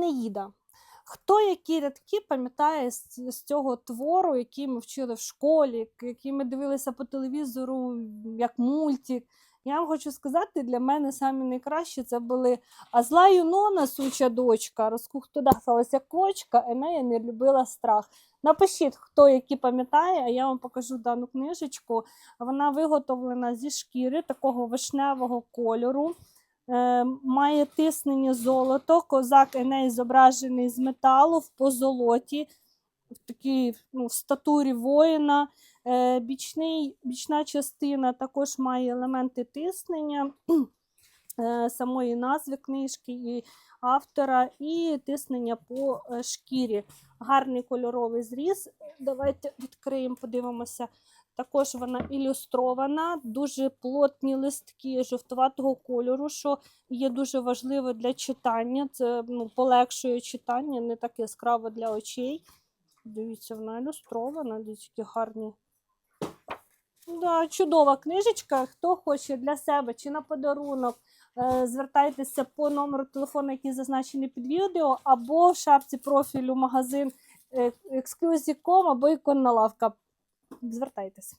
Енеїда. Хто які рядки пам'ятає з, з цього твору, який ми вчили в школі, який ми дивилися по телевізору як мультик? Я вам хочу сказати, для мене самі найкращі це були А зла Юнона, суча дочка, розкухтудахалася кочка, Енея не любила страх. Напишіть, хто які пам'ятає, а я вам покажу дану книжечку. Вона виготовлена зі шкіри такого вишневого кольору. Е, має тиснення золото. Козак Еней зображений з металу в позолоті, в такій ну, в статурі воїна. Е, бічний, бічна частина також має елементи тиснення самої назви книжки і автора, і тиснення по е, шкірі. Гарний кольоровий зріз. Давайте відкриємо, подивимося. Також вона ілюстрована, дуже плотні листки жовтуватого кольору, що є дуже важливо для читання. Це ну, полегшує читання, не так яскраво для очей. Дивіться, вона ілюстрована, які гарні. Да, чудова книжечка. Хто хоче для себе чи на подарунок, е, звертайтеся по номеру телефону, який зазначений під відео, або в шапці профілю магазин е, Exclusive.com або іконна лавка. Звертайтеся.